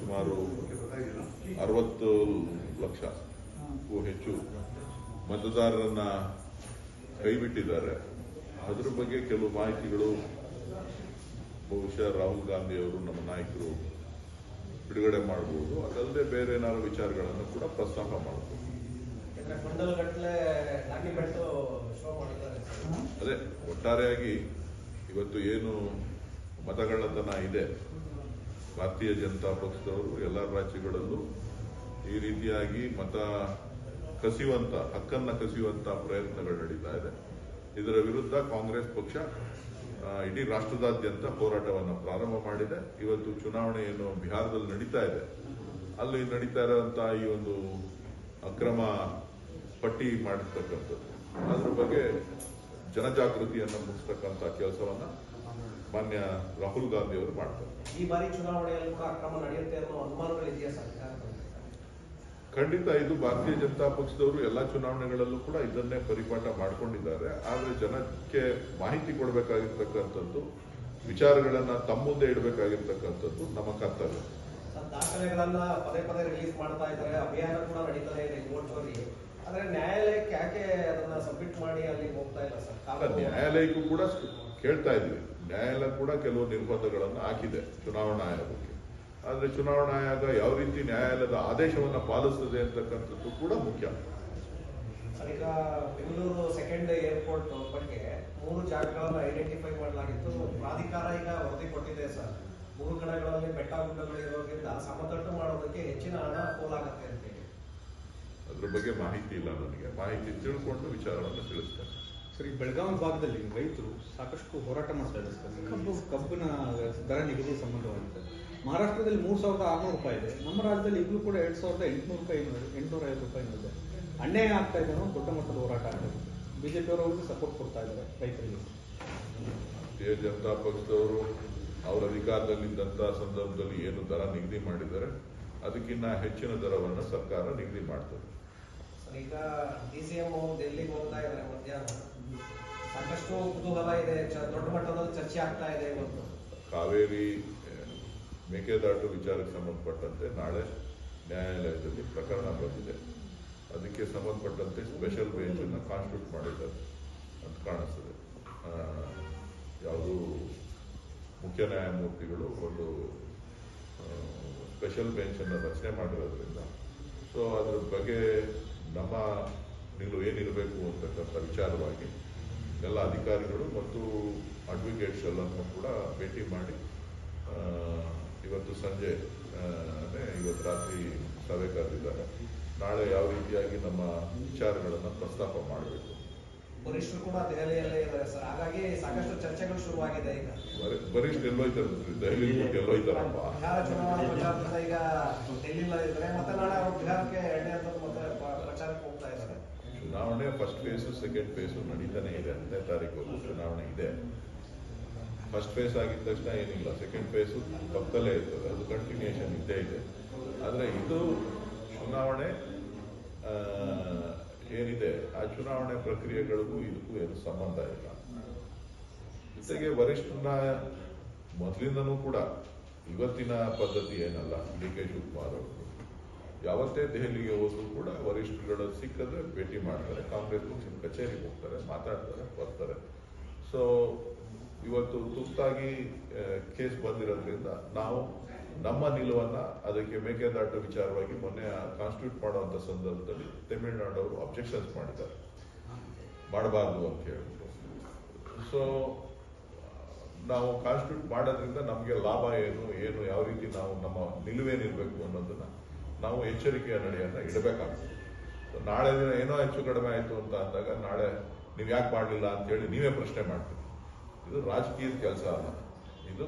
ಸುಮಾರು ಅರವತ್ತು ಲಕ್ಷಕ್ಕೂ ಹೆಚ್ಚು ಮತದಾರರನ್ನ ಕೈಬಿಟ್ಟಿದ್ದಾರೆ. ಅದರ ಬಗ್ಗೆ ಕೆಲವು ಮಾಹಿತಿಗಳು ಬಹುಶಃ ರಾಹುಲ್ ಗಾಂಧಿ ಅವರು ನಮ್ಮ ನಾಯಕರು ಬಿಡುಗಡೆ ಮಾಡಬಹುದು. ಅದಲ್ಲದೆ ಬೇರೆ ಏನಾದ್ರು ವಿಚಾರಗಳನ್ನು ಕೂಡ ಪ್ರಸ್ತಾಪ ಮಾಡಬಹುದು. ಅದೇ ಒಟ್ಟಾರೆಯಾಗಿ ಇವತ್ತು ಏನು ಮತಗಳತನ ಇದೆ. ಭಾರತೀಯ ಜನತಾ ಪಕ್ಷದವರು ಎಲ್ಲ ರಾಜ್ಯಗಳಲ್ಲೂ ಈ ರೀತಿಯಾಗಿ ಮತ ಕಸಿಯುವಂತ, ಹಕ್ಕನ್ನ ಕಸಿಯುವಂತ ಪ್ರಯತ್ನಗಳು ನಡೀತಾ ಇದೆ. ಇದರ ವಿರುದ್ಧ ಕಾಂಗ್ರೆಸ್ ಪಕ್ಷ ಇಡೀ ರಾಷ್ಟ್ರದಾದ್ಯಂತ ಹೋರಾಟವನ್ನು ಪ್ರಾರಂಭ ಮಾಡಿದೆ. ಇವತ್ತು ಚುನಾವಣೆ ಏನು ಬಿಹಾರದಲ್ಲಿ ನಡೀತಾ ಇದೆ. ಅಲ್ಲಿ ನಡೀತಾ ಇರುವಂತಹ ಈ ಒಂದು ಅಕ್ರಮ ಪಟ್ಟಿ ಮಾಡಿರ್ತಕ್ಕಂಥದ್ದು. ಅದ್ರ ಬಗ್ಗೆ ಜನಜಾಗೃತಿಯನ್ನು ಮುಗಿಸ್ತಕ್ಕಂಥ ಕೆಲಸವನ್ನ ಮಾನ್ಯ ರಾಹುಲ್ ಗಾಂಧಿ ಅವರು ಮಾಡ್ತಾರೆ. ಈ ಬಾರಿ ಚುನಾವಣೆಯಲ್ಲೂ ಕೂಡ ಅಕ್ರಮ ನಡೆಯುತ್ತೆ ಅನ್ನೋ ಅನುಮಾನಗಳಿದೆಯಾ ಸರ್ಕಾರ? ಖಂಡಿತ ಇದು ಭಾರತೀಯ ಜನತಾ ಪಕ್ಷದವರು ಎಲ್ಲಾ ಚುನಾವಣೆಗಳಲ್ಲೂ ಕೂಡ ಇದನ್ನೇ ಪರಿಪಾಠ ಮಾಡ್ಕೊಂಡಿದ್ದಾರೆ. ಆದ್ರೆ ಜನಕ್ಕೆ ಮಾಹಿತಿ ಕೊಡಬೇಕಾಗಿರ್ತಕ್ಕಂಥದ್ದು ವಿಚಾರಗಳನ್ನ ತಮ್ಮ ಮುಂದೆ ಇಡಬೇಕಾಗಿರ್ತಕ್ಕಂಥದ್ದು ನಮ್ಮ ಕರ್ತವ್ಯ. ದಾಖಲೆಗಳನ್ನ ಪದೇ ಪದೇ ರಿಲೀಸ್ ಮಾಡ್ತಾ ಇದ್ದಾರೆ. ಅಭಿಯಾನ ಕೂಡ ನಡೀತಾನೆ ಇದೆ ಚೋರಿ ಆದ್ರೆ ನ್ಯಾಯಾಲಯಕ್ಕೆ ಯಾಕೆ ಅದನ್ನ ಸಬ್ಮಿಟ್ ಮಾಡಿ ಅಲ್ಲಿ ಹೋಗ್ತಾ ಇಲ್ಲ ಸರ್? ನ್ಯಾಯಾಲಯಕ್ಕೂ ಕೂಡ ಕೇಳ್ತಾ ಇದ್ವಿ ನ್ಯಾಯಾಲಯ ಕೂಡ ಕೆಲವು ನಿರ್ಬಂಧಗಳನ್ನು ಹಾಕಿದೆ ಚುನಾವಣಾ ಆಯೋಗಕ್ಕೆ. ಆದರೆ ಚುನಾವಣಾ ಆಯೋಗ ಯಾವ ರೀತಿ ನ್ಯಾಯಾಲಯದ ಆದೇಶವನ್ನು ಪಾಲಿಸ್ತದೆ ಅಂತಕ್ಕಂಥದ್ದು ಕೂಡ ಮುಖ್ಯ. ಈಗ ಬೆಂಗಳೂರು ಸೆಕೆಂಡ್ ಏರ್ಪೋರ್ಟ್ ಬಗ್ಗೆ ಮೂರು ಜಾಗಗಳನ್ನು ಐಡೆಂಟಿಫೈ ಮಾಡಲಾಗಿತ್ತು. ಪ್ರಾಧಿಕಾರ ಈಗ ವರದಿ ಕೊಟ್ಟಿದೆ ಸರ್. ಮೂರು ಕಡೆಗಳಲ್ಲಿ ಬೆಟ್ಟ ಗುಡ್ಡಗಳು ಇರೋದ್ರಿಂದ ಸಮತಟ್ಟು ಮಾಡೋದಕ್ಕೆ ಹೆಚ್ಚಿನ ಹಣ ಪೋಲಾಗತ್ತೆ ಅಂತೇಳಿ ಅದ್ರ ಬಗ್ಗೆ ಮಾಹಿತಿ ಇಲ್ಲ ನನಗೆ. ಮಾಹಿತಿ ತಿಳ್ಕೊಂಡು ವಿಚಾರವನ್ನು ತಿಳಿಸ್ತೇನೆ. ಬೆಳಗಾವಿ ಭಾಗದಲ್ಲಿ ರೈತರು ಸಾಕಷ್ಟು ಹೋರಾಟ ಮಾಡ್ತಾ ಇದ್ದಾರೆ ಕಬ್ಬು. ಕಬ್ಬಿನ ದರ ನಿಗದಿ ಸಂಬಂಧವಾಗಿದೆ. ಮಹಾರಾಷ್ಟ್ರದಲ್ಲಿ ಮೂರು ಸಾವಿರದ ಆರುನೂರು ರೂಪಾಯಿ ಇದೆ. ನಮ್ಮ ರಾಜ್ಯದಲ್ಲಿ ಈಗಲೂ ಕೂಡ ಎರಡು ಸಾವಿರದ ಎಂಟುನೂರು ರೂಪಾಯಿ ಎಂಟುನೂರ ಐವತ್ತು ರೂಪಾಯಿ ಇದೆ. ಅನ್ಯಾಯ ಆಗ್ತಾ ಇದೆ ಅನ್ನೋ ದೊಡ್ಡ ಮಟ್ಟದ ಹೋರಾಟ ಆಗ್ತದೆ ಬಿಜೆಪಿ ಅವರು ಅವ್ರಿಗೆ ಸಪೋರ್ಟ್ ಕೊಡ್ತಾ ಇದ್ದಾರೆ ರೈತರಿಗೆ. ಭಾರತೀಯ ಜನತಾ ಪಕ್ಷದವರು ಅವರ ಅಧಿಕಾರದಲ್ಲಿದ್ದಂಥ ಸಂದರ್ಭದಲ್ಲಿ ಏನು ದರ ನಿಗದಿ ಮಾಡಿದ್ದಾರೆ ಅದಕ್ಕಿಂತ ಹೆಚ್ಚಿನ ದರವನ್ನು ಸರ್ಕಾರ ನಿಗದಿ ಮಾಡ್ತದೆ. ಸರ್, ಈಗ ಡಿ ಸಿ ಎಂ ಡೆಲ್ಲಿಗೆ ಹೋಗ್ತಾ ಇದ್ದಾರೆ ಮಧ್ಯಾಹ್ನ. ಸಾಕಷ್ಟು ಕುತೂಹಲ ಇದೆ ದೊಡ್ಡ ಮಟ್ಟದಲ್ಲಿ ಚರ್ಚೆ ಆಗ್ತಾ ಇದೆ ಇವತ್ತು. ಕಾವೇರಿ ಮೇಕೆದಾಟು ವಿಚಾರಕ್ಕೆ ಸಂಬಂಧಪಟ್ಟಂತೆ ನಾಳೆ ನ್ಯಾಯಾಲಯದಲ್ಲಿ ಪ್ರಕರಣ ಬಂದಿದೆ. ಅದಕ್ಕೆ ಸಂಬಂಧಪಟ್ಟಂತೆ ಸ್ಪೆಷಲ್ ಬೆಂಚ್ ಅನ್ನು ಕಾನ್ಸ್ಟಿಟ್ಯೂಟ್ ಮಾಡಿದ್ದಾರೆ ಅಂತ ಕಾಣಿಸ್ತದೆ. ಯಾವುದು ಮುಖ್ಯ ನ್ಯಾಯಮೂರ್ತಿಗಳು ಒಂದು ಸ್ಪೆಷಲ್ ಬೆಂಚ್ ಅನ್ನು ರಚನೆ ಮಾಡಿರೋದ್ರಿಂದ. ಸೊ ಅದ್ರ ಬಗ್ಗೆ ನಮ್ಮ ನಿಲುವು ಏನಿರಬೇಕು ಅಂತಕ್ಕಂಥ ವಿಚಾರವಾಗಿ ಎಲ್ಲ ಅಧಿಕಾರಿಗಳು ಮತ್ತು ಅಡ್ವೊಕೇಟ್ಸ್ ಎಲ್ಲರನ್ನು ಕೂಡ ಭೇಟಿ ಮಾಡಿ ಆ, ಇವತ್ತು ಸಂಜೆ ಇವತ್ತು ರಾತ್ರಿ ಸಭೆ ಕರೆದಿದ್ದಾರೆ. ನಾಳೆ ಯಾವ ರೀತಿಯಾಗಿ ನಮ್ಮ ವಿಚಾರಗಳನ್ನು ಪ್ರಸ್ತಾಪ ಮಾಡಬೇಕು? ವರಿಷ್ಠರು ಕೂಡ ದೆಹಲಿಯಲ್ಲೇ ಇದ್ದಾರೆ ಸರ್. ಹಾಗಾಗಿ ಸಾಕಷ್ಟು ಚರ್ಚೆಗಳು ಶುರುವಾಗಿದೆ ಈಗ. ವರಿಷ್ಠ ಎಲ್ಲೋಯ್ತಾರೆ ದೆಹಲಿ ಎಲ್ಲೋಯ್ತಾರಪ್ಪ. ಬಿಹಾರ ಚುನಾವಣಾ ಪ್ರಚಾರದಿಂದ ಈಗ ಡೆಲ್ಲಿನಲ್ಲಿ ಇದ್ದಾರೆ. ಮತ್ತೆ ನಾಳೆ ಅವರು ಬಿಹಾರಕ್ಕೆ ಎರಡನೇ ಹಂತದ ಮತ್ತೆ ಪ- ಪ್ರಚಾರಕ್ಕೆ ಹೋಗ್ತಾ ಇದ್ದಾರೆ ಚುನಾವಣೆ ಫಸ್ಟ್ ಫೇಸು ಸೆಕೆಂಡ್ ಫೇಸು ನಡೀತಾನೆ ಇದೆ ಹತ್ತನೇ ತಾರೀಕು ಚುನಾವಣೆ ಇದೆ. ಫಸ್ಟ್ ಫೇಸ್ ಆಗಿದ ತಕ್ಷಣ ಏನಿಲ್ಲ ಸೆಕೆಂಡ್ ಫೇಸು ಪಕ್ಕದಲ್ಲೇ ಇರ್ತದೆ, ಅದು ಕಂಟಿನ್ಯೂಷನ್ ಇದ್ದೇ ಇದೆ. ಆದರೆ ಇದು ಚುನಾವಣೆ ಏನಿದೆ, ಆ ಚುನಾವಣೆ ಪ್ರಕ್ರಿಯೆಗಳಿಗೂ ಇದಕ್ಕೂ ಏನು ಸಂಬಂಧ ಇಲ್ಲ. ಜೊತೆಗೆ ವರಿಷ್ಠನ ಮೊದಲಿಂದನೂ ಕೂಡ ಇವತ್ತಿನ ಪದ್ಧತಿ ಏನಲ್ಲ, ಡಿ ಕೆ ಶಿವಕುಮಾರ್ ಅವರು ಯಾವತ್ತೇ ದೆಹಲಿಗೆ ಹೋದ್ರು ಕೂಡ ವರಿಷ್ಠರುಗಳು ಸಿಕ್ಕಿದ್ರೆ ಭೇಟಿ ಮಾಡ್ತಾರೆ. ಕಾಂಗ್ರೆಸ್ ಪಕ್ಷದ ಕಚೇರಿಗೆ ಹೋಗ್ತಾರೆ, ಮಾತಾಡ್ತಾರೆ, ಬರ್ತಾರೆ. ಸೊ ಇವತ್ತು ತುರ್ತಾಗಿ ಕೇಸ್ ಬಂದಿರೋದ್ರಿಂದ ನಾವು ನಮ್ಮ ನಿಲುವನ್ನ ಅದಕ್ಕೆ ಮೇಕೆದಾಟು ವಿಚಾರವಾಗಿ ಮೊನ್ನೆ ಕಾನ್ಸ್ಟಿಟ್ಯೂಟ್ ಮಾಡುವಂತ ಸಂದರ್ಭದಲ್ಲಿ ತಮಿಳುನಾಡು ಅವರು ಅಬ್ಜೆಕ್ಷನ್ಸ್ ಮಾಡಿದ್ದಾರೆ. ಮಾಡಬಾರ್ದು ಅಂತ ಹೇಳ್ಬಿಟ್ಟು. ಸೊ ನಾವು ಕಾನ್ಸ್ಟಿಟ್ಯೂಟ್ ಮಾಡೋದ್ರಿಂದ ನಮಗೆ ಲಾಭ ಏನು ಏನು, ಯಾವ ರೀತಿ ನಾವು ನಮ್ಮ ನಿಲುವೇನಿರಬೇಕು ಅನ್ನೋದನ್ನ ನಾವು ಎಚ್ಚರಿಕೆಯ ನಡೆಯನ್ನು ಇಡಬೇಕಾಗ್ತದೆ. ನಾಳೆ ದಿನ ಏನೋ ಹೆಚ್ಚು ಕಡಿಮೆ ಆಯಿತು ಅಂತ ಅಂದಾಗ ನಾಳೆ ನೀವು ಯಾಕೆ ಮಾಡಲಿಲ್ಲ ಅಂತೇಳಿ ನೀವೇ ಪ್ರಶ್ನೆ ಮಾಡ್ತೀರಿ. ಇದು ರಾಜಕೀಯದ ಕೆಲಸ ಅಲ್ಲ. ಇದು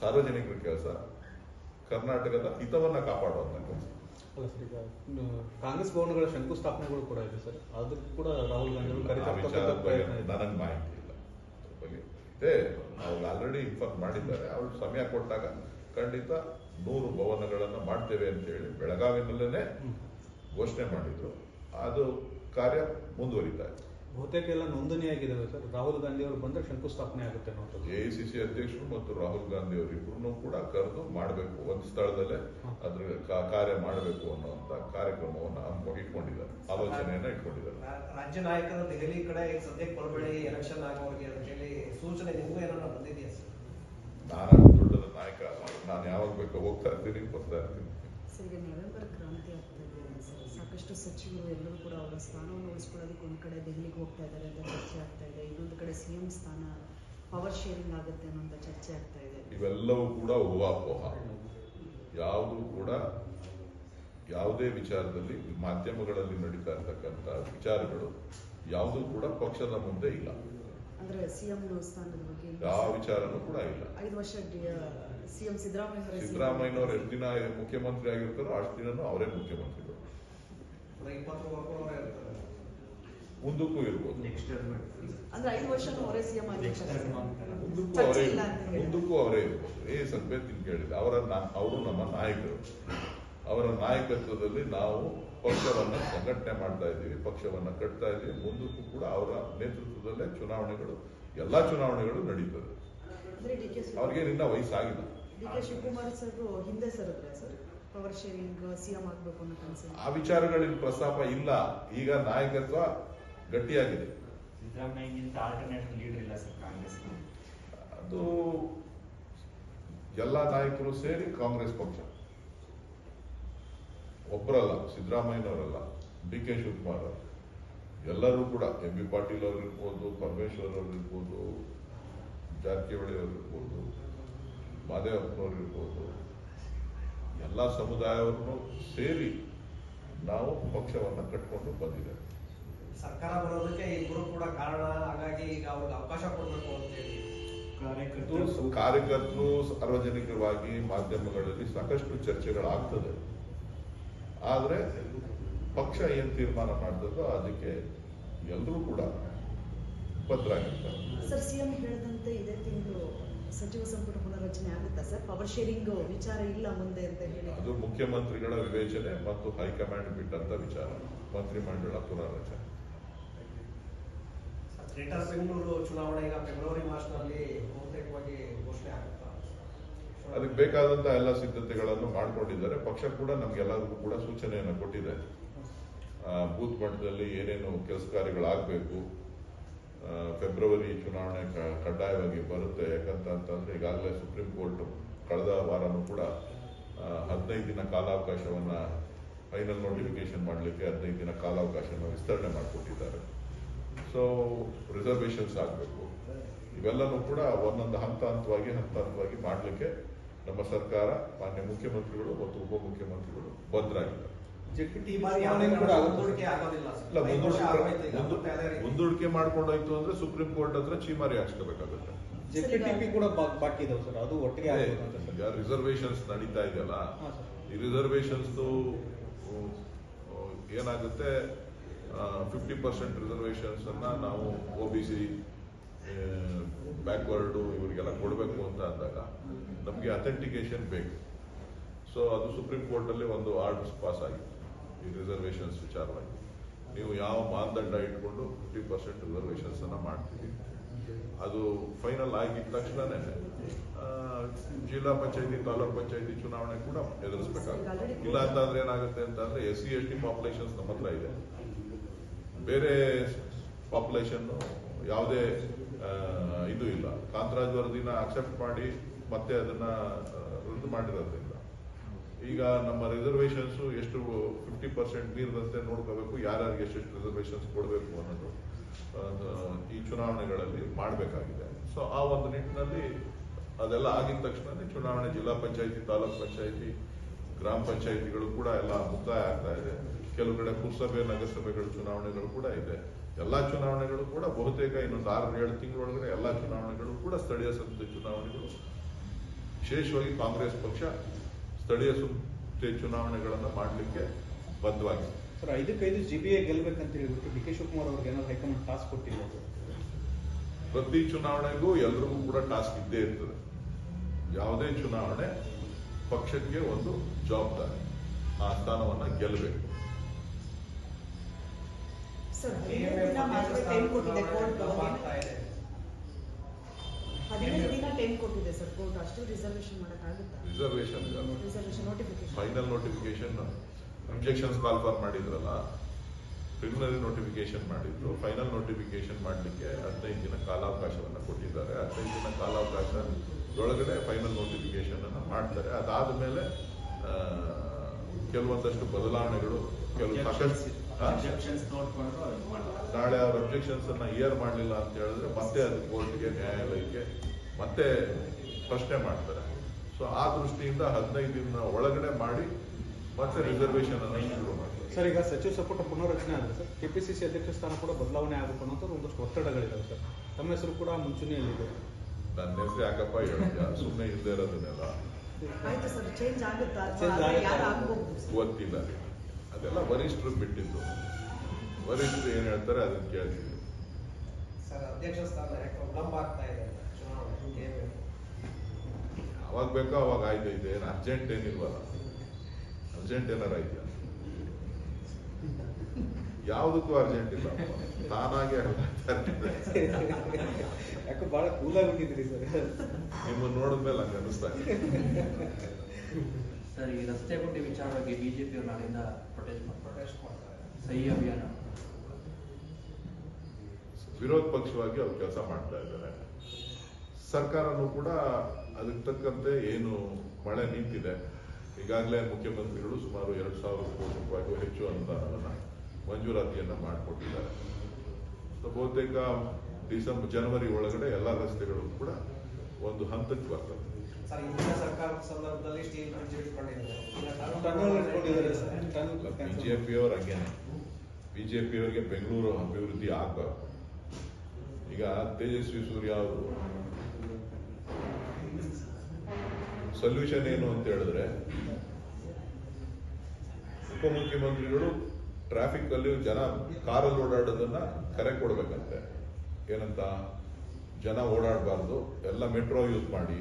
ಸಾರ್ವಜನಿಕರ ಕೆಲಸ. ಕರ್ನಾಟಕದ ಹಿತವನ್ನ ಕಾಪಾಡುವಂತ ಕೆಲಸ. ಅಲ್ಲ ಸರ್ ಈಗ ಕಾಂಗ್ರೆಸ್ ಭವನಗಳ ಶಂಕುಸ್ಥಾಪನೆಗಳು ಕೂಡ ಇದೆ ಸರ್. ಅದಕ್ಕೂ ಕೂಡ ರಾಹುಲ್ ಗಾಂಧಿ ನನಗೆ ಮಾಹಿತಿ ಇಲ್ಲ. ಅದ್ರ ಬಗ್ಗೆ. ಇದೆ. ಅವ್ರು ಆಲ್ರೆಡಿ ಇನ್ಫಾರ್ಮ್ ಮಾಡಿದ್ದಾರೆ. ಅವ್ರು ಸಮಯ ಕೊಟ್ಟಾಗ ಖಂಡಿತ ನೂರು ಭವನಗಳನ್ನು ಮಾಡ್ತೇವೆ ಅಂತ ಹೇಳಿ ಬೆಳಗಾವಿನಲ್ಲೇ ಘೋಷಣೆ ಮಾಡಿದ್ರು. ಅದು ಕಾರ್ಯ ಮುಂದುವರಿತಾ ಇದೆ. ಬಹುತೇಕ ಎಲ್ಲ ನೋಂದಣಿಯಾಗಿದ್ದಾವೆ ಸರ್. ರಾಹುಲ್ ಗಾಂಧಿ ಅವರು ಬಂದ್ರೆ ಶಂಕುಸ್ಥಾಪನೆ ಆಗುತ್ತೆ ಎಐಸಿಸಿ ಅಧ್ಯಕ್ಷರು ಮತ್ತು ರಾಹುಲ್ ಗಾಂಧಿ ಅವರಿಬ್ಬರನ್ನು ಕೂಡ ಕರೆದು ಮಾಡಬೇಕು ಒಂದು ಸ್ಥಳದಲ್ಲೇ ಅದ್ರ ಕಾರ್ಯ ಮಾಡಬೇಕು ಅನ್ನುವಂತ ಕಾರ್ಯಕ್ರಮವನ್ನು ಹಮ್ಮಿಕೊಂಡು ಇಟ್ಕೊಂಡಿದ್ದಾರೆ. ಆಲೋಚನೆಯನ್ನ ಇಟ್ಕೊಂಡಿದ್ದಾರೆ. ರಾಜ್ಯ ನಾಯಕರು ದೆಹಲಿ ಕಡೆ ಈಗ ಸದ್ಯಕ್ಕೆ ಬರಬೇಡಿ ಎಲೆಕ್ಷನ್ ಆಗೋರಿಗೆ ಅಂತ ಹೇಳಿ ಸೂಚನೆ ನಿಮಗೂ ಏನಾರ ಬಂದಿದೆಯಾ ಸರ್? ನಾನು. ನಾನು ಯಾವಾಗ ಬೇಕೋ ಹೋಗ್ತಾ ಇರ್ತೀನಿ ಬರ್ತಾ ಇರ್ತೀನಿ. ಸರ್ ಈಗ ನವೆಂಬರ್ ಕ್ರಾಂತಿ ಆಗ್ತಿದೆ ಸರ್ ಸಾಕಷ್ಟು ಸಚಿವರು ಎಲ್ಲರೂ ಕೂಡ ಅವರ ಸ್ಥಾನವನ್ನು ಉಳಿಸ್ಕೊಳ್ಳೋದಕ್ಕೆ ಒಂದು ಕಡೆ ದೆಹಲಿಗೆ ಹೋಗ್ತಾ ಇದ್ದಾರೆ ಅಂತ ಚರ್ಚೆ ಆಗ್ತಾ ಇದೆ. ಇನ್ನೊಂದು ಕಡೆ ಸಿ ಎಂ ಸ್ಥಾನ ಪವರ್ ಶೇರಿಂಗ್ ಆಗುತ್ತೆ ಅನ್ನೋಂಥ ಚರ್ಚೆ ಆಗ್ತಾ ಇದೆ. ಇವೆಲ್ಲವೂ ಕೂಡ ಊಹಾಪೋಹ ಯಾವುದು ಕೂಡ ಯಾವುದೇ ವಿಚಾರದಲ್ಲಿ ಮಾಧ್ಯಮಗಳಲ್ಲಿ ನಡೀತಾ ಇರ್ತಕ್ಕಂಥ ವಿಚಾರಗಳು ಯಾವುದೂ ಕೂಡ ಪಕ್ಷದ ಮುಂದೆ ಇಲ್ಲ. ಅಂದ್ರೆ ಸಿಎಂ ಸ್ಥಾನದ ಬಗ್ಗೆ ಯಾವ ವಿಚಾರನೂ ಕೂಡ ಇಲ್ಲ. ಐದು ವರ್ಷ ಸಿಎಂ ಸಿದ್ದರಾಮಯ್ಯ. ಸಿದ್ದರಾಮಯ್ಯನವರು ಎಷ್ಟು ದಿನ ಮುಖ್ಯಮಂತ್ರಿ ಆಗಿರ್ತಾರೋ ಅಷ್ಟು ದಿನನೂ ಅವರೇ ಮುಖ್ಯಮಂತ್ರಿಗಳು. ಮುಂದಕ್ಕೂ ಇರ್ಬೋದು. ಅಂದ್ರೆ ಐದು ವರ್ಷನೂ ಅವರೇ ಸಿಎಂ ಮುಂದಕ್ಕೂ ಅವರೇ. ಮುಂದಕ್ಕೂ ಅವರೇ ಇರ್ಬೋದು. ಏ ಸಂಪೇತಿನ್ ಕೇಳಿದ್ರೆ ಅವರ ಅವರು ನಮ್ಮ ನಾಯಕರು. ಅವರ ನಾಯಕತ್ವದಲ್ಲಿ ನಾವು ಪಕ್ಷವನ್ನು ಸಂಘಟನೆ ಮಾಡ್ತಾ ಇದ್ದೀವಿ ಪಕ್ಷವನ್ನು ಕಟ್ತಾ ಇದ್ದೀವಿ. ಮುಂದಕ್ಕೂ ಕೂಡ ಅವರ ನೇತೃತ್ವದಲ್ಲೇ ಚುನಾವಣೆಗಳು ಎಲ್ಲಾ ಚುನಾವಣೆಗಳು ನಡೀತದೆ ಅವ್ರಿಗೆ ನಿನ್ನ ವಯಸ್ಸಾಗಿಲ್ಲ. ಆ ವಿಚಾರಗಳಲ್ಲಿ ಪ್ರಸ್ತಾಪ ಇಲ್ಲ. ಈಗ ನಾಯಕತ್ವ ಗಟ್ಟಿಯಾಗಿದೆ. ಅದು ಎಲ್ಲ ನಾಯಕರು ಸೇರಿ ಕಾಂಗ್ರೆಸ್ ಪಕ್ಷ. ಒಬ್ಬರಲ್ಲ ಸಿದ್ದರಾಮಯ್ಯನವರಲ್ಲ ಡಿ ಕೆ ಶಿವಕುಮಾರ್ ಅವರು. ಎಲ್ಲರೂ ಕೂಡ ಎಂ ಬಿ ಪಾಟೀಲ್ ಅವರು ಇರ್ಬೋದು ಪರಮೇಶ್ವರ್ ಅವರಿರ್ಬೋದು ಜಾರಕಿಹೊಳಿ ಅವರು ಇರ್ಬೋದು ಮಾದೇವಪ್ಪನವ್ರು ಇರ್ಬೋದು ಎಲ್ಲ ಸಮುದಾಯವನ್ನು ಸೇರಿ ನಾವು ಪಕ್ಷವನ್ನು ಕಟ್ಕೊಂಡು ಬಂದಿದ್ದೇವೆ. ಸರ್ಕಾರ ಬರೋದಕ್ಕೆ ಇಬ್ಬರು ಕೂಡ ಕಾರಣ. ಹಾಗಾಗಿ ಈಗ ಅವ್ರಿಗೆ ಅವಕಾಶ ಕೊಡಬೇಕು ಅಂತ ಹೇಳಿ. ಕಾರ್ಯಕರ್ತರು ಸಾರ್ವಜನಿಕವಾಗಿ ಮಾಧ್ಯಮಗಳಲ್ಲಿ ಸಾಕಷ್ಟು ಚರ್ಚೆಗಳಾಗ್ತದೆ. ಆದ್ರೆ ಪಕ್ಷ ಏನು ತೀರ್ಮಾನ ಮಾಡ್ತದೋ ಅದಕ್ಕೆ ಎಲ್ಲರೂ ಕೂಡ ಬದ್ಧರಾಗಿರ್ತಾರೆ ಸರ್ ಸಿಎಂ ಹೇಳಿದಂತೆ ಇದೇ ತಿಂಗಳು ಸಚಿವ ಸಂಪುಟ ಪುನರ್ರಚನೆ ಆಗುತ್ತಾ ಸರ್? ಪವರ್ ಶೇರಿಂಗ್ ವಿಚಾರ ಇಲ್ಲ ಮುಂದೆ ಅಂತ ಹೇಳಿ. ಅದು ಮುಖ್ಯಮಂತ್ರಿಗಳ ವಿವೇಚನೆ ಮತ್ತು ಹೈಕಮಾಂಡ್ ಬಿಟ್ಟಂತ ವಿಚಾರ ಮಂತ್ರಿಮಂಡಲ ಪುನರ್ರಚನೆ. ಗ್ರೇಟರ್ ಬೆಂಗಳೂರು ಚುನಾವಣೆ ಈಗ ಫೆಬ್ರವರಿ ಮಾರ್ಚ್ನಲ್ಲಿ ಬಹುತೇಕವಾಗಿ ಘೋಷಣೆ ಆಗುತ್ತಾ. ಅದಕ್ಕೆ ಬೇಕಾದಂತಹ ಎಲ್ಲ ಸಿದ್ಧತೆಗಳನ್ನು ಮಾಡಿಕೊಂಡಿದ್ದಾರೆ. ಪಕ್ಷ ಕೂಡ ನಮ್ಗೆಲ್ಲರಿಗೂ ಕೂಡ ಸೂಚನೆಯನ್ನು ಕೊಟ್ಟಿದೆ. ಬೂತ್ ಮಟ್ಟದಲ್ಲಿ ಏನೇನು ಕೆಲಸ ಕಾರ್ಯಗಳಾಗಬೇಕು ಫೆಬ್ರವರಿ ಚುನಾವಣೆ ಕಡ್ಡಾಯವಾಗಿ ಬರುತ್ತೆ ಯಾಕಂತ ಅಂತಂದ್ರೆ ಈಗಾಗಲೇ ಸುಪ್ರೀಂ ಕೋರ್ಟ್ ಕಳೆದ ವಾರನೂ ಕೂಡ ಹದಿನೈದು ದಿನ ಕಾಲಾವಕಾಶವನ್ನ ಫೈನಲ್ ನೋಟಿಫಿಕೇಶನ್ ಮಾಡಲಿಕ್ಕೆ ಹದಿನೈದು ದಿನ ಕಾಲಾವಕಾಶನ ವಿಸ್ತರಣೆ ಮಾಡಿಕೊಟ್ಟಿದ್ದಾರೆ. ಸೊ ರಿಸರ್ವೇಶನ್ಸ್ ಆಗಬೇಕು. ಇವೆಲ್ಲನೂ ಕೂಡ ಒಂದೊಂದು ಹಂತ ಹಂತವಾಗಿ ಹಂತ ಹಂತವಾಗಿ ಮಾಡಲಿಕ್ಕೆ ನಮ್ಮ ಸರ್ಕಾರ ಮಾನ್ಯ ಮುಖ್ಯಮಂತ್ರಿಗಳು ಮತ್ತು ಉಪಮುಖ್ಯಮಂತ್ರಿಗಳು ಆಗುತ್ತೆ ಮುಂದೂಡಿಕೆ ಮಾಡ್ಕೊಂಡೋಯ್ತು ಅಂದ್ರೆ ಸುಪ್ರೀಂ ಕೋರ್ಟ್ ಹತ್ರ ಚೀಮಾರಿ ಹಾಕ್ಸ್ಕೋಬೇಕಾಗುತ್ತೆ. ಜೆಪಿಟಿಪಿ ಕೂಡ ಬಾ- ಬಾಕಿ ಇದಾವೆ ಸರ್. ಅದು ಒಟ್ಟಿಗೆ ಆಗ್ಬೋದು ಅಂತ ಸರ್. ಈಗ ರಿಸರ್ವೇಶನ್ಸ್ ನಡೀತಾ ಇದೆಯಲ್ಲ. ಈ ರಿಸರ್ವೇಶನ್ಸ್ ಏನಾಗುತ್ತೆ ಫಿಫ್ಟಿ ಪರ್ಸೆಂಟ್ ರಿಸರ್ವೇಶನ್ಸ್ ಅನ್ನ ನಾವು ಒ ಬಿ ಸಿ ಬ್ಯಾಕ್ವರ್ಡು ಇವರಿಗೆಲ್ಲ ಕೊಡಬೇಕು ಅಂತ ಅಂದಾಗ ನಮಗೆ ಅಥೆಂಟಿಕೇಶನ್ ಬೇಕು. ಸೊ ಅದು ಸುಪ್ರೀಂ ಕೋರ್ಟಲ್ಲಿ ಒಂದು ಆರ್ಡರ್ಸ್ ಪಾಸ್ ಆಗಿತ್ತು. ಈ ರಿಸರ್ವೇಷನ್ಸ್ ವಿಚಾರವಾಗಿ. ನೀವು ಯಾವ ಮಾನದಂಡ ಇಟ್ಕೊಂಡು ಫಿಫ್ಟಿ ಪರ್ಸೆಂಟ್ ರಿಸರ್ವೇಶನ್ಸ್ ಅನ್ನ ಮಾಡ್ತೀವಿ ಅದು ಫೈನಲ್ ಆಗಿದ ತಕ್ಷಣನೇ ಆ, ಜಿಲ್ಲಾ ಪಂಚಾಯತಿ ತಾಲೂಕ್ ಪಂಚಾಯತಿ ಚುನಾವಣೆ ಕೂಡ ಎದುರಿಸಬೇಕಾಗುತ್ತೆ. ಇಲ್ಲ ಅಂತಂದ್ರೆ ಏನಾಗುತ್ತೆ ಅಂತಂದ್ರೆ S C S T populations ನಮ್ಮ ಹತ್ರ ಇದೆ. ಬೇರೆ ಪಾಪ್ಯುಲೇಷನ್ ಯಾವುದೇ ಇದು ಇಲ್ಲ. ಕಾಂತರಾಜ್ ವರದಿನ ಅಕ್ಸೆಪ್ಟ್ ಮಾಡಿ ಮತ್ತೆ ಅದನ್ನ ರದ್ದು ಮಾಡಿರೋದ್ರಿಂದ. ಈಗ ನಮ್ಮ ರಿಸರ್ವೇಶನ್ಸ್ ಎಷ್ಟು ಫಿಫ್ಟಿ ಪರ್ಸೆಂಟ್ ಮೀರದಂತೆ ನೋಡ್ಕೋಬೇಕು, ಯಾರ್ಯಾರಿಗೆ ಎಷ್ಟೆಷ್ಟು ರಿಸರ್ವೇಶನ್ಸ್ ಕೊಡಬೇಕು ಅನ್ನೋದು ಈ ಚುನಾವಣೆಗಳಲ್ಲಿ ಮಾಡಬೇಕಾಗಿದೆ. ಸೊ ಆ ಒಂದು ನಿಟ್ಟಿನಲ್ಲಿ ಅದೆಲ್ಲ ಆಗಿದ ತಕ್ಷಣ ಚುನಾವಣೆ ಜಿಲ್ಲಾ ಪಂಚಾಯಿತಿ, ತಾಲೂಕ್ ಪಂಚಾಯಿತಿ, ಗ್ರಾಮ ಪಂಚಾಯಿತಿಗಳು ಕೂಡ ಎಲ್ಲ ಮುಕ್ತಾಯ ಆಗ್ತಾ ಇದೆ. ಕೆಲವು ಕಡೆ ಪುರಸಭೆ, ನಗರಸಭೆಗಳ ಚುನಾವಣೆಗಳು ಕೂಡ ಇದೆ. ಎಲ್ಲಾ ಚುನಾವಣೆಗಳು ಕೂಡ ಬಹುತೇಕ ಇನ್ನೊಂದು ಆರು ಏಳು ತಿಂಗಳೊಳಗಡೆ ಎಲ್ಲಾ ಚುನಾವಣೆಗಳು ಕೂಡ ಸ್ಥಳೀಯ ಸಂಸ್ಥೆ ಚುನಾವಣೆಗಳು ವಿಶೇಷವಾಗಿ ಕಾಂಗ್ರೆಸ್ ಪಕ್ಷ ಸ್ಥಳೀಯ ಸಂಸ್ಥೆ ಚುನಾವಣೆಗಳನ್ನು ಮಾಡಲಿಕ್ಕೆ ಬದ್ಧವಾಗಿದೆ. ಸರ್ ಐದಕ್ಕೈದು ಜಿ ಬಿ ಎ ಗೆಲ್ಬೇಕಂತ ಹೇಳ್ಬಿಟ್ಟು ಡಿ ಕೆ ಶಿವಕುಮಾರ್ ಅವ್ರಿಗೆ ಏನಾದ್ರು ಹೈಕಮಾಂಡ್ ಟಾಸ್ಕ್ ಕೊಟ್ಟಿಲ್ಲ ಪ್ರತಿ ಚುನಾವಣೆಗೂ ಎಲ್ರಿಗೂ ಕೂಡ ಟಾಸ್ಕ್ ಇದ್ದೇ ಇರ್ತದೆ. ಯಾವುದೇ ಚುನಾವಣೆ ಪಕ್ಷಕ್ಕೆ ಒಂದು ಜವಾಬ್ದಾರಿ ಆ ಸ್ಥಾನವನ್ನ ಗೆಲ್ಲಬೇಕು ಸರ್ ಹದಿನೈದು ದಿನ ಟೈಮ್ ಕೊಟ್ಟಿದೆ ಸರ್ ಕೋರ್ಟ್ ಅಷ್ಟು ರಿಸರ್ವೇಶನ್ ಮಾಡೋಕ್ಕಾಗುತ್ತಾ? Reservation reservation notification final notification objections call for ಮಾಡಿದ್ರಲ್ಲ ಪ್ರಿಲಿಮಿನರಿ ನೋಟಿಫಿಕೇಶನ್ ಮಾಡಿದ್ರು. ಫೈನಲ್ ನೋಟಿಫಿಕೇಶನ್ ಮಾಡಲಿಕ್ಕೆ ಹದಿನೈದು ದಿನ ಕಾಲಾವಕಾಶವನ್ನು ಕೊಟ್ಟಿದ್ದಾರೆ. ಹದಿನೈದು ದಿನ ಕಾಲಾವಕಾಶ ಒಳಗಡೆ ಫೈನಲ್ ನೋಟಿಫಿಕೇಶನ್ ಅನ್ನು ಮಾಡ್ತಾರೆ. ಅದಾದ ಮೇಲೆ ಕೆಲವೊಂದಷ್ಟು ಬದಲಾವಣೆಗಳು ಕೆಲವು ಸಾಕಷ್ಟು ನಾಳೆ ಅವ್ರ ಅಬ್ಜೆಕ್ಷನ್ಸ್ ಅನ್ನ ಇಯರ್ ಮಾಡಲಿಲ್ಲ ಅಂತ ಹೇಳಿದ್ರೆ ಮತ್ತೆ ಅದು ಕೋರ್ಟ್ಗೆ ನ್ಯಾಯಾಲಯಕ್ಕೆ ಮತ್ತೆ ಪ್ರಶ್ನೆ ಮಾಡ್ತಾರೆ. ಸೊ ಆ ದೃಷ್ಟಿಯಿಂದ ಹದಿನೈದು ದಿನ ಒಳಗಡೆ ಮಾಡಿ ಮತ್ತೆ ರಿಸರ್ವೇಶನ್ ಅನ್ನು ಶುರು ಮಾಡ್ತಾರೆ. ಸರ್ ಈಗ ಸಚಿವ ಸಂಪುಟ ಪುನರ್ರಚನೆ ಆಗಿದೆ ಸರ್ ಕೆಪಿಸಿಸಿ ಅಧ್ಯಕ್ಷ ಸ್ಥಾನ ಕೂಡ ಬದಲಾವಣೆ ಆಗಬೇಕು ಅನ್ನೋದು ಒಂದಷ್ಟು ಒತ್ತಡಗಳಿದಾವೆ ಸರ್. ತಮ್ಮ ಹೆಸರು ಕೂಡ ಮುಂಚೂಣಿಯಲ್ಲಿದೆ. ನನ್ನ ಹೆಸರು ಯಾಕಪ್ಪ ಹೇಳಿದ್ಯಾ? ಸುಮ್ಮನೆ ಇಲ್ಲದೆ ಇರೋದನ್ನೆಲ್ಲ. ಆಯ್ತು ಸರ್ ಚೇಂಜ್ ಆಗುತ್ತಾ? ಅಥವಾ ಯಾರು ಆಗ್ಬಹುದು ಗೊತ್ತಿಲ್ಲ. ಅದೆಲ್ಲ ವರಿಷ್ಠರು ಬಿಟ್ಟಿದ್ದು. ವರಿಷ್ಠರು ಏನ್ ಹೇಳ್ತಾರೆ ಅದನ್ನ ಕೇಳ್ತೀವಿ. ಅವಾಗ ಬೇಕೋ ಅವಾಗ ಆಯ್ತು ಇದೆ. ಏನು ಅರ್ಜೆಂಟ್ ಏನಿಲ್ವಲ್ಲ. ಅರ್ಜೆಂಟ್ ಏನಾರ ಇದೆಯಾ? ಯಾವುದಕ್ಕೂ ಅರ್ಜೆಂಟ್ ಇಲ್ಲ. ತಾನಾಗೆ. ಯಾಕೆ ಬಹಳ ಕೂಲಾಗಿ ಬಿಟ್ಟಿದ್ರಿ ಸರ್. ನಿಮ್ಮನ್ನ ನೋಡಿದ್ಮೇಲೆ ಹಂಗೆ ಅನಿಸ್ತಾ ಇದೆ. ಸರ್ ಈ ರಸ್ತೆ ಗುಂಡಿ ವಿಚಾರವಾಗಿ ಬಿಜೆಪಿ ಅವರು ನಾಳೆಯಿಂದ ಪ್ರೊಟೆಸ್ಟ್ ಪ್ರೊಟೆಸ್ಟ್ ಮಾಡ್ತಾರೆ. ಸಹಿ ಅಭಿಯಾನ. ವಿರೋಧ ಪಕ್ಷವಾಗಿ ಅವ್ರು ಕೆಲಸ ಮಾಡ್ತಾ ಇದ್ದಾರೆ. ಸರ್ಕಾರನೂ ಕೂಡ ಅದಕ್ಕೆ ತಕ್ಕಂತೆ ಏನು ಮಳೆ ನಿಂತಿದೆ. ಈಗಾಗಲೇ ಮುಖ್ಯಮಂತ್ರಿಗಳು ಸುಮಾರು ಎರಡು ಸಾವಿರ ಕೋಟಿ ರೂಪಾಯಿಗೂ ಹೆಚ್ಚು ಅನುದಾನವನ್ನು ಮಂಜೂರಾತಿಯನ್ನು ಮಾಡಿಕೊಟ್ಟಿದ್ದಾರೆ. ಸೊ ಬಹುತೇಕ ಡಿಸೆಂಬರ್ ಜನವರಿ ಒಳಗಡೆ ಎಲ್ಲ ರಸ್ತೆಗಳು ಕೂಡ ಒಂದು ಹಂತಕ್ಕೆ ಬರ್ತವೆ. ಸರ್ ಹಿಂದಿನ ಸರ್ಕಾರದ ಸಂದರ್ಭದಲ್ಲಿ ಸ್ಟೀಲ್ ಬ್ರಿಡ್ಜ್ ಇಟ್ಕೊಂಡಿದ್ದಾರೆ. ಸರ್. ಅವರು ಬಿಜೆಪಿಯವ್ರು ಹಂಗೇನೆ. ಬಿಜೆಪಿಯವರಿಗೆ ಬೆಂಗಳೂರು ಅಭಿವೃದ್ಧಿ ಆಗಬೇಕು. ಈಗ ತೇಜಸ್ವಿ ಸೂರ್ಯ ಅವರು ಸೊಲ್ಯೂಷನ್ ಏನು ಅಂತ ಹೇಳಿದ್ರೆ ಉಪಮುಖ್ಯಮಂತ್ರಿಗಳು ಟ್ರಾಫಿಕ್ ಅಲ್ಲಿ ಜನ ಕಾರಲ್ಲಿ ಓಡಾಡೋದನ್ನ ಕರೆ ಕೊಡ್ಬೇಕಂತೆ. ಏನಂತ? ಜನ ಓಡಾಡಬಾರ್ದು. ಎಲ್ಲ ಮೆಟ್ರೋ ಯೂಸ್ ಮಾಡಿ.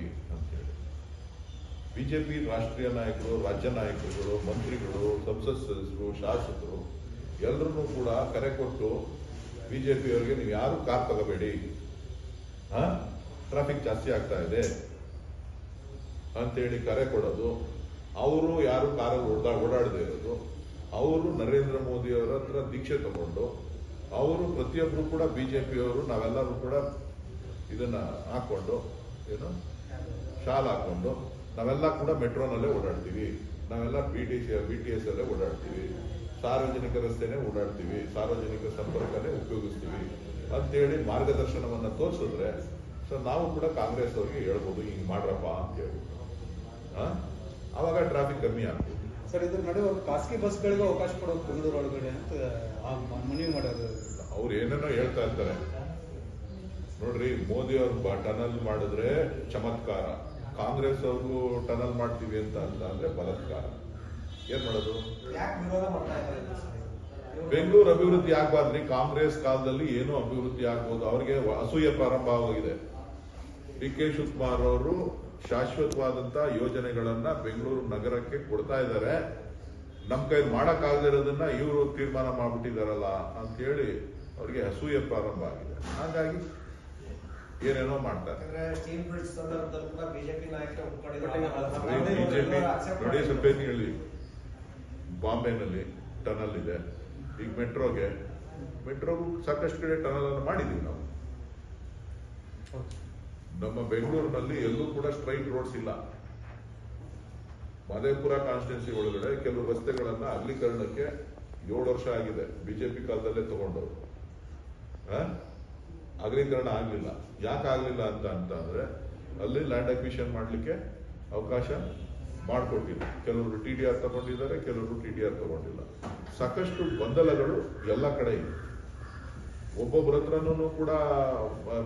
ಬಿಜೆಪಿ ರಾಷ್ಟ್ರೀಯ ನಾಯಕರು, ರಾಜ್ಯ ನಾಯಕರುಗಳು, ಮಂತ್ರಿಗಳು ಸಂಸತ್ ಸದಸ್ಯರು ಶಾಸಕರು ಎಲ್ಲರನ್ನೂ ಕೂಡ ಕರೆ ಕೊಟ್ಟು ಬಿಜೆಪಿಯವರಿಗೆ ನೀವು ಯಾರು ಕಾರ್ ತಗೋಬೇಡಿ? ಟ್ರಾಫಿಕ್ ಜಾಸ್ತಿ ಆಗ್ತಾ ಇದೆ ಅಂತೇಳಿ ಕರೆ ಕೊಡೋದು. ಅವರು ಯಾರು ಕಾರಲ್ಲಿ ಓಡಾ ಓಡಾಡದೇ ಇರೋದು. ಅವರು ನರೇಂದ್ರ ಮೋದಿ ಅವರ ಹತ್ರ ದೀಕ್ಷೆ ತಗೊಂಡು, ಅವರು ಪ್ರತಿಯೊಬ್ಬರು ಕೂಡ ಬಿಜೆಪಿಯವರು ನಾವೆಲ್ಲರೂ ಕೂಡ ಇದನ್ನ ಹಾಕೊಂಡು, ಏನು? ಶಾಲ್ ಹಾಕೊಂಡು ನಾವೆಲ್ಲ ಕೂಡ ಮೆಟ್ರೋನಲ್ಲೇ ಓಡಾಡ್ತೀವಿ. ನಾವೆಲ್ಲ B T C B T S ಅಲ್ಲೇ ಓಡಾಡ್ತೀವಿ. ಸಾರ್ವಜನಿಕ ರಸ್ತೆನೇ ಓಡಾಡ್ತೀವಿ. ಸಾರ್ವಜನಿಕ ಸಂಪರ್ಕನೇ ಉಪಯೋಗಿಸ್ತೀವಿ. ಅಂತೇಳಿ ಮಾರ್ಗದರ್ಶನವನ್ನು ತೋರಿಸಿದ್ರೆ ಸೊ ನಾವು ಕೂಡ ಕಾಂಗ್ರೆಸ್ ಅವ್ರಿಗೆ ಹೇಳ್ಬೋದು ಹಿಂಗ್ ಮಾಡ್ರಪ್ಪ ಅಂತೇಳಿ ಆ? ಅವಾಗ ಟ್ರಾಫಿಕ್ ಕಮ್ಮಿ ಆಗ್ತದೆ ಸರ್ ಇದ್ರ ನಡುವೆ ಖಾಸಗಿ ಬಸ್ಗಳಿಗೆ ಅವಕಾಶ ಕೊಡೋದು ಬೆಂಗಳೂರು ಒಳಗಡೆ ಅಂತ ಮನವಿ ಮಾಡೋದು ಅವ್ರು ಏನೇನೋ ಹೇಳ್ತಾ ಇರ್ತಾರೆ. ನೋಡ್ರಿ ಮೋದಿ ಅವ್ರು ಟನಲ್ ಮಾಡಿದ್ರೆ ಚಮತ್ಕಾರ. ಕಾಂಗ್ರೆಸ್ ಅವರು ಟನಲ್ ಮಾಡ್ತೀವಿ ಅಂತ ಅಂತ ಅಂದ್ರೆ ಬಲತ್ಕಾರ. ಏನ್ ಮಾಡೋದು? ಬೆಂಗಳೂರು ಅಭಿವೃದ್ಧಿ ಆಗ್ಬಾರ್ದ್ರಿ. ಕಾಂಗ್ರೆಸ್ ಕಾಲದಲ್ಲಿ ಏನು ಅಭಿವೃದ್ಧಿ ಆಗ್ಬೋದು. ಅವ್ರಿಗೆ ಅಸೂಯೆ ಪ್ರಾರಂಭ ಆಗೋಗಿದೆ. ಡಿ ಕೆ ಶಿವಕುಮಾರ್ ಅವರು ಶಾಶ್ವತವಾದಂತ ಯೋಜನೆಗಳನ್ನ ಬೆಂಗಳೂರು ನಗರಕ್ಕೆ ಕೊಡ್ತಾ ಇದ್ದಾರೆ. ನಮ್ ಕೈ ಮಾಡಕ್ ಇರೋದನ್ನ ಇವರು ತೀರ್ಮಾನ ಮಾಡ್ಬಿಟ್ಟಿದಾರಲ್ಲ ಅಂತ ಹೇಳಿ ಅವ್ರಿಗೆ ಅಸೂಯೆ ಪ್ರಾರಂಭ ಆಗಿದೆ. ಹಾಗಾಗಿ ಏನೇನೋ ಮಾಡ್ತಾರೆ. ನೋಡಿ ಸ್ವಲ್ಪ ಹೇಳಿ. ಬಾಂಬೆನಲ್ಲಿ ಟನಲ್ ಇದೆ. ಈಗ ಮೆಟ್ರೋಗೆ ಮೆಟ್ರೋಗೂ ಸಾಕಷ್ಟು ಕಡೆ ಟನಲ್ ಅನ್ನು ಮಾಡಿದೀವಿ ನಾವು. ನಮ್ಮ ಬೆಂಗಳೂರಿನಲ್ಲಿ ಎಲ್ಲೂ ಕೂಡ ಸ್ಟ್ರೈಟ್ ರೋಡ್ಸ್ ಇಲ್ಲ. ಮಧೇಪುರ ಕಾನ್ಸ್ಟಿಟ್ಯೂನ್ಸಿ ಒಳಗಡೆ ಕೆಲವು ರಸ್ತೆಗಳನ್ನ ಅಗಲೀಕರಣಕ್ಕೆ ಏಳು ವರ್ಷ ಆಗಿದೆ. ಬಿಜೆಪಿ ಕಾಲದಲ್ಲೇ ತಗೊಂಡವರು. ಆ? ಅಗಲೀಕರಣ ಆಗಲಿಲ್ಲ. ಯಾಕೆ ಆಗಲಿಲ್ಲ ಅಂತ ಅಂತ ಅಂದ್ರೆ ಅಲ್ಲಿ ಲ್ಯಾಂಡ್ ಅಕ್ವಿಷನ್ ಮಾಡಲಿಕ್ಕೆ ಅವಕಾಶ ಮಾಡಿಕೊಟ್ಟಿಲ್ಲ. ಕೆಲವರು ಟಿ ಡಿ ಆರ್ ತಗೊಂಡಿದ್ದಾರೆ, ಕೆಲವರು ಟಿ ಡಿ ಆರ್ ತಗೊಂಡಿಲ್ಲ. ಸಾಕಷ್ಟು ಗೊಂದಲಗಳು ಎಲ್ಲ ಕಡೆ ಇದೆ ಒಬ್ಬೊಬ್ಬರ ಹತ್ರನೂ ಕೂಡ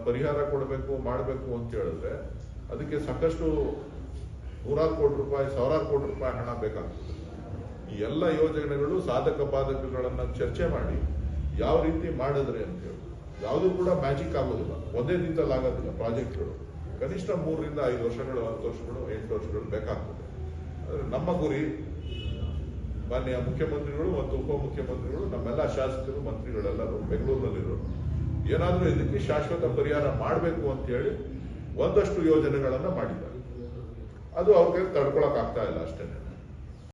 ಪರಿಹಾರ ಕೊಡಬೇಕು, ಮಾಡಬೇಕು ಅಂತ ಹೇಳಿದ್ರೆ ಅದಕ್ಕೆ ಸಾಕಷ್ಟು ನೂರಾರು ಕೋಟಿ ರೂಪಾಯಿ, ಸಾವಿರಾರು ಕೋಟಿ ರೂಪಾಯಿ ಹಣ ಬೇಕಾಗ್ತದೆ. ಎಲ್ಲ ಯೋಜನೆಗಳು ಸಾಧಕ ಬಾಧಕಗಳನ್ನು ಚರ್ಚೆ ಮಾಡಿ ಯಾವ ರೀತಿ ಮಾಡಿದ್ರೆ ಅಂತ ಹೇಳಿ. ಯಾವುದು ಕೂಡ ಮ್ಯಾಜಿಕ್ ಆಗೋದಿಲ್ಲ. ಒಂದೇ ದಿನದಲ್ಲಿ ಆಗೋದಿಲ್ಲ ಪ್ರಾಜೆಕ್ಟ್ಗಳು. ಕನಿಷ್ಠ ಮೂರರಿಂದ ಐದು ವರ್ಷಗಳು, ಹತ್ತು ವರ್ಷಗಳು, ಎಂಟು ವರ್ಷಗಳು ಬೇಕಾಗ್ತದೆ. ಆದರೆ ನಮ್ಮ ಗುರಿ, ಮಾನ್ಯ ಮುಖ್ಯಮಂತ್ರಿಗಳು ಮತ್ತು ಉಪಮುಖ್ಯಮಂತ್ರಿಗಳು, ನಮ್ಮೆಲ್ಲ ಶಾಸಕರು, ಮಂತ್ರಿಗಳೆಲ್ಲರೂ ಬೆಂಗಳೂರಿನಲ್ಲಿರೋರು, ಏನಾದರೂ ಇದಕ್ಕೆ ಶಾಶ್ವತ ಪರಿಹಾರ ಮಾಡಬೇಕು ಅಂತ ಹೇಳಿ ಒಂದಷ್ಟು ಯೋಜನೆಗಳನ್ನು ಮಾಡಿದ್ದಾರೆ. ಅದು ಅವ್ರಿಗೆ ತಡ್ಕೊಳಕ್ ಆಗ್ತಾ ಇಲ್ಲ ಅಷ್ಟೇ.